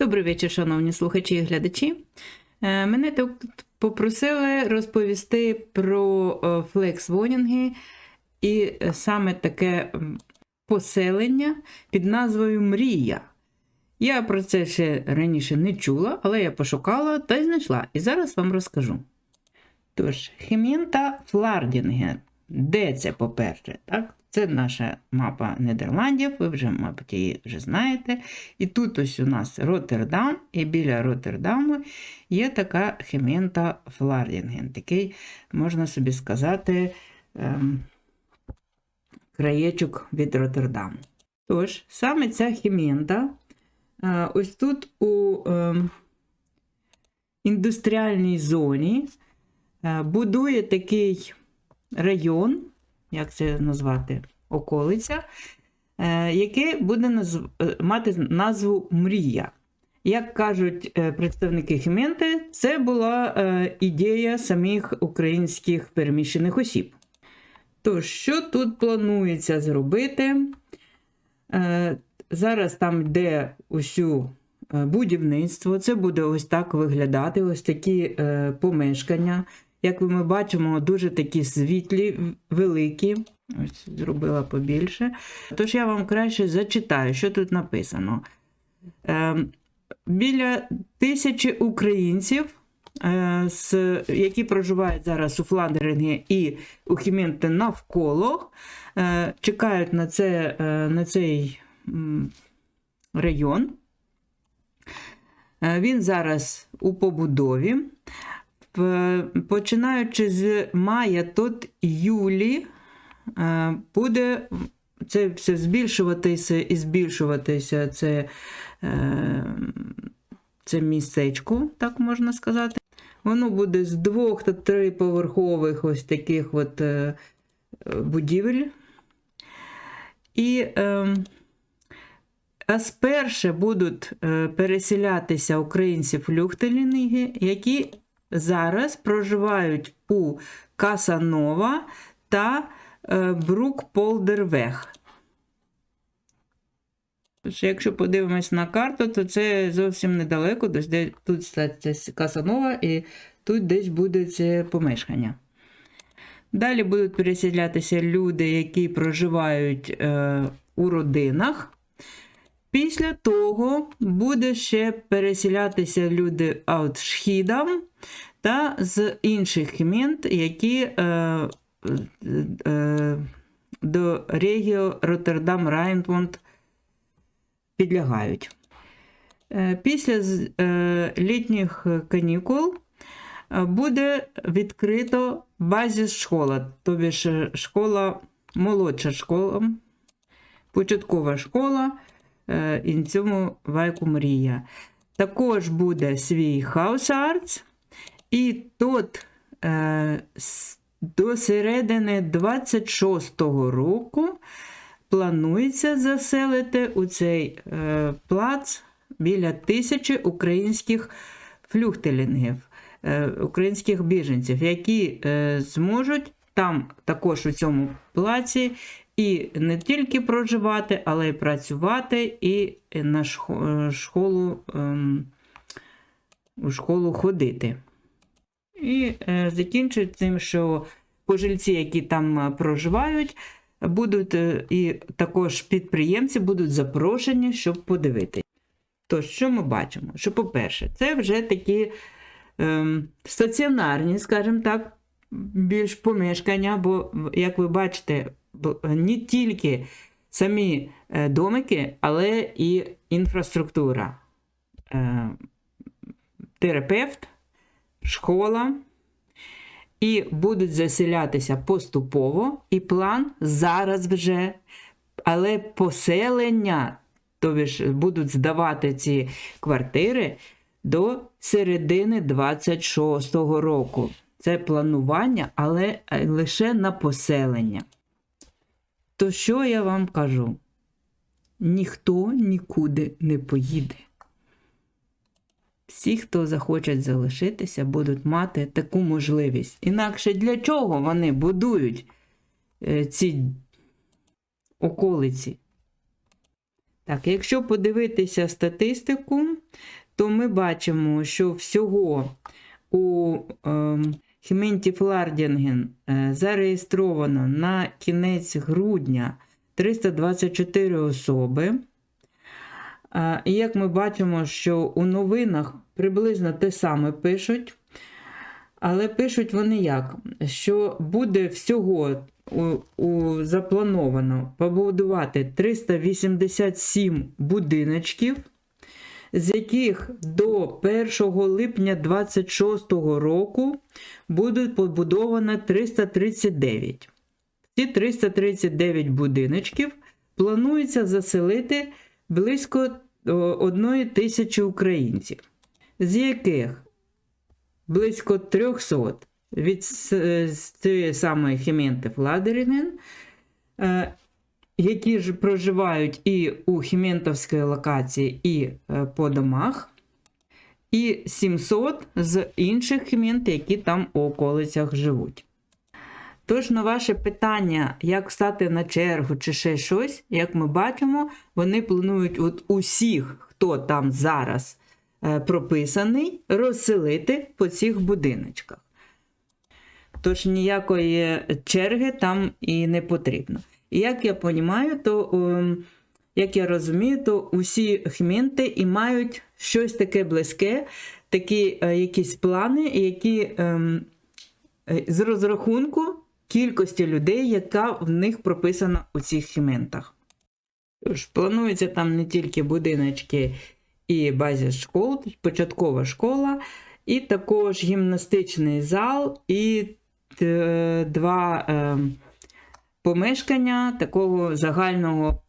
Добрий вечір, шановні слухачі і глядачі. Е, Мене тут попросили розповісти про е, флекс-вонінги і е, саме таке поселення під назвою Мрія. Я про це ще раніше не чула, але я пошукала та й знайшла. І зараз вам розкажу. Тож, Хемінта Флардінген. Де це, по-перше? Так? Це наша мапа Нідерландів, ви вже, мабуть, її вже знаєте. І тут ось у нас Роттердам, і біля Роттердаму є така Хемінта Флардінген. Такий, можна собі сказати, ем, краєчок від Роттердаму. Тож, саме ця Хемінта, е, ось тут у ем, індустріальній зоні е, будує такий район, як це назвати, околиця, е, яке буде назв... е, мати назву Мрія. Як кажуть е, представники Хіменти, це була ідея самих українських переміщених осіб. То, що тут планується зробити? Зараз там йде усю будівництво, це буде ось так виглядати, ось такі помешкання. Як ми бачимо, дуже такі світлі, великі. Ось зробила побільше. Тож я вам краще зачитаю, що тут написано. Е, біля тисячі українців, е, які проживають зараз у Фландерингі і у Хіменте навколо, е, чекають на, це, е, на цей район. Він зараз у побудові. П- Починаючи з мая, тут юлі е, буде це все збільшуватися і збільшуватися це, е, це містечко, так можна сказати. Воно буде з двох та триповерхових ось таких от е, будівель. І е, а сперше будуть е, переселятися українці флюхтелініги, які зараз проживають у Касанова та е, Брук-Полдервех. Тож, Якщо подивимось на карту, то це зовсім недалеко. Де, тут стається Касанова і тут десь буде це помешкання. Далі будуть переселятися люди, які проживають е, у родинах. Після того буде ще переселятися люди аутшхідам та з інших міст, які е, е, до регіо Роттердам Райнвонд підлягають. Е, Після е, літніх канікул е, буде відкрито базіс школа, тобі школа, молодша школа, початкова школа е, і цьому вайку мрія. Також буде свій House Arts, і тут е, до середини 26-го року планується заселити у цей е, плац біля тисячі українських флюхтелінгів, е, українських біженців, які зможуть там також у цьому плаці і не тільки проживати, але й працювати, і на школу, ем, у школу ходити. І е, закінчують тим, що пожильці, які там е, проживають, будуть е, і також підприємці будуть запрошені, щоб подивитися. Тож, що ми бачимо? Що, по-перше, це вже такі ем, стаціонарні, скажімо так, більш помешкання, бо, як ви бачите, не тільки самі е, домики, але і інфраструктура. Е, терапевт, школа, і будуть заселятися поступово, і план зараз вже, але поселення, тобі ж будуть здавати ці квартири до середини 26-го року. Це планування, але е, лише на поселення. То що я вам кажу? Ніхто нікуди не поїде. Всі, хто захочуть залишитися, будуть мати таку можливість. Інакше для чого вони будують е, ці околиці? Так, якщо подивитися статистику, то ми бачимо, що всього у ем, Хіменті Флардінген е, зареєстровано на кінець грудня 324 особи. І як ми бачимо, що у новинах приблизно те саме пишуть, але пишуть вони як? Що буде всього у, у, заплановано побудувати 387 будиночків, з яких до 1 липня 2026 року будуть побудовано 339. Ці 339 будиночків планується заселити близько одної тисячі українців, з яких близько 300 від цієї самої Хіменти Фладерінген, е, які ж проживають і у Хіментовській локації, і е, по домах, і 700 з інших Хімент, які там у околицях живуть. Тож на ваше питання, як стати на чергу чи ще щось, як ми бачимо, вони планують от усіх, хто там зараз е, прописаний, розселити по цих будиночках. Тож ніякої черги там і не потрібно. І як я розумію, то ем, як я розумію, то усі хмінти і мають щось таке близьке, такі е, якісь плани, які ем, е, з розрахунку кількості людей, яка в них прописана у цих хіментах. Тож планується там не тільки будиночки і базі школ, початкова школа, і також гімнастичний зал, і е, два е, помешкання такого загального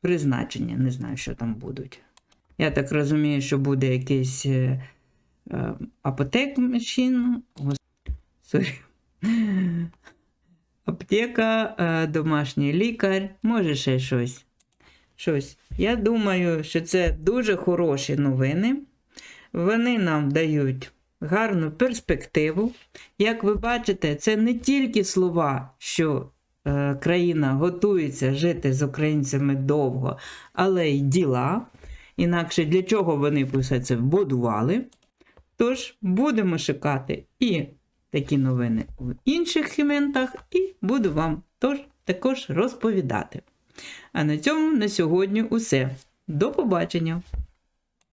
призначення. Не знаю, що там будуть. Я так розумію, що буде якийсь е, е, апотек мachine. Сорі. Аптека, е, домашній лікар, може ще щось. щось. Я думаю, що це дуже хороші новини. Вони нам дають гарну перспективу. Як ви бачите, це не тільки слова, що е, країна готується жити з українцями довго, але й діла. Інакше для чого вони все це будували. Тож будемо шукати і такі новини в інших хіментах, і буду вам тож, також розповідати. А на цьому на сьогодні усе. До побачення!